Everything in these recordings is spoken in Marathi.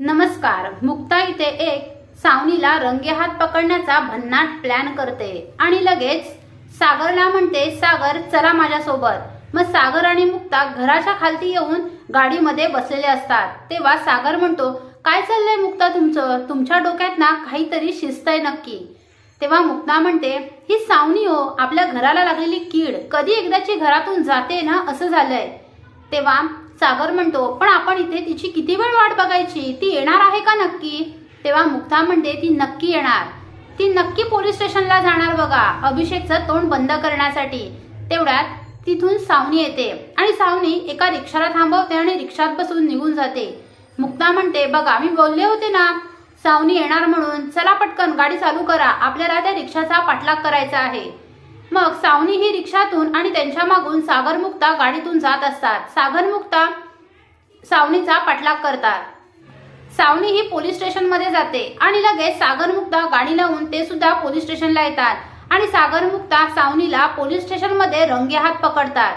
नमस्कार. मुक्ता इथे एक सावनीला रंगेहात पकडण्याचा भन्नाट प्लॅन करते. आणि लगेच सागरला म्हणते सागर चला माझ्यासोबत. मग सागर आणि मुक्ता घराच्या खालती येऊन गाडीमध्ये बसलेले असतात. तेव्हा सागर म्हणतो काय चाललंय मुक्ता तुमचं? तुमच्या डोक्यात ना काहीतरी शिस्त आहे नक्की. तेव्हा मुक्ता म्हणते ही सावनी हो आपल्या घराला लागलेली कीड कधी एकदाची घरातून जाते ना असं झालंय. तेव्हा सागर म्हणतो पण आपण इथे तिची किती वेळ वाट बघायची? ती येणार आहे का नक्की? तेव्हा मुक्ता म्हणते ती नक्की येणार. ती नक्की पोलीस स्टेशनला जाणार बघा अभिषेकचं तोंड बंद करण्यासाठी. तेवढ्यात तिथून सावनी येते आणि सावनी एका रिक्षाला थांबवते आणि रिक्षात बसून निघून जाते. मुक्ता म्हणते बघा मी बोलले होते ना सावनी येणार म्हणून चला पटकन गाडी चालू करा आपल्याला त्या रिक्षाचा पाठलाग करायचा आहे. मग सावनी ही रिक्षातून आणि त्यांच्या मागून सागर मुक्ता गाडीतून जात असतात. सागर मुक्ता सावनीचा पाठलाग करतात. सावनी ही पोलीस स्टेशनमध्ये जाते आणि लगेच सागर मुक्ता गाडी लावून ते सुद्धा पोलीस स्टेशनला येतात आणि सागर मुक्ता सावनीला पोलीस स्टेशनमध्ये रंगेहात पकडतात.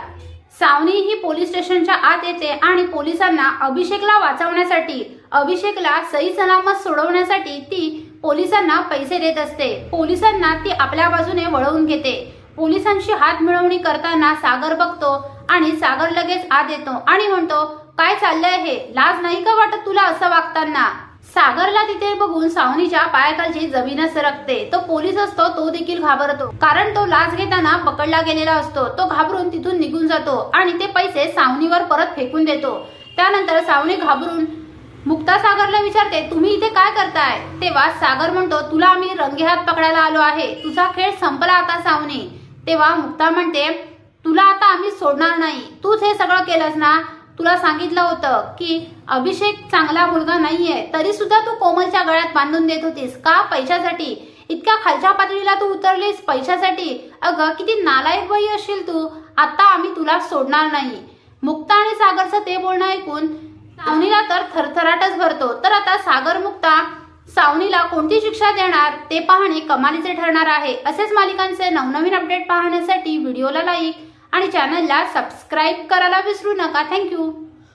सावनी ही पोलीस स्टेशनच्या आत येते आणि पोलिसांना अभिषेकला वाचवण्यासाठी अभिषेकला सही सलामत सोडवण्यासाठी ती पोलिसांना पैसे देत असते. पोलिसांना ती आपल्या बाजूने वळवून घेते. पोलिसांशी हात मिळवणी करताना सागर बघतो आणि सागर लगेच आत येतो आणि म्हणतो काय चाललंय हे? लाज नाही का वाटत तुला असं वागताना? सागरला तिथे बघून सावनीच्या पायाखालची जमीनच सरकते. तो पोलीस असतो तो देखील घाबरतो. कारण तो लाच घेताना पकडला गेलेला असतो. तो घाबरून तिथून निघून जातो आणि ते पैसे सावनीवर परत फेकून देतो. त्यानंतर सावनी घाबरून मुक्ता सागरला विचारते तुम्ही इथे काय करताय? तेव्हा सागर म्हणतो तुला आम्ही रंगेहात पकडायला आलो आहे. तुझा खेळ संपला आता सावनी. तेव्हा मुक्ता म्हणते तुला आता आम्ही सोडणार नाही. तूच हे सगळं केलंस ना? तुला सांगितलं होतं की अभिषेक चांगला मुलगा नाहीये तरी सुद्धा तू कोमलच्या गळ्यात बांधून देत होतीस. का? पैशासाठी. इतक्या खालच्या पातळीला तू उतरलीस पैशासाठी. अगं किती नालायक बाई असशील तू. आता आम्ही तुला सोडणार नाही. मुक्ता आणि सागरचं ते बोलणं ऐकून सावनीला तर थरथराटच भरतो. तर आता सागर मुक्ता सावनीला कोणती शिक्षा देणार ते पाहणे कमालीचे ठरणार आहे. असेच मालिकांचे नवनवीन अपडेट पाहण्यासाठी व्हिडिओला लाईक आणि चॅनलला सबस्क्राईब करायला विसरू नका. थँक्यू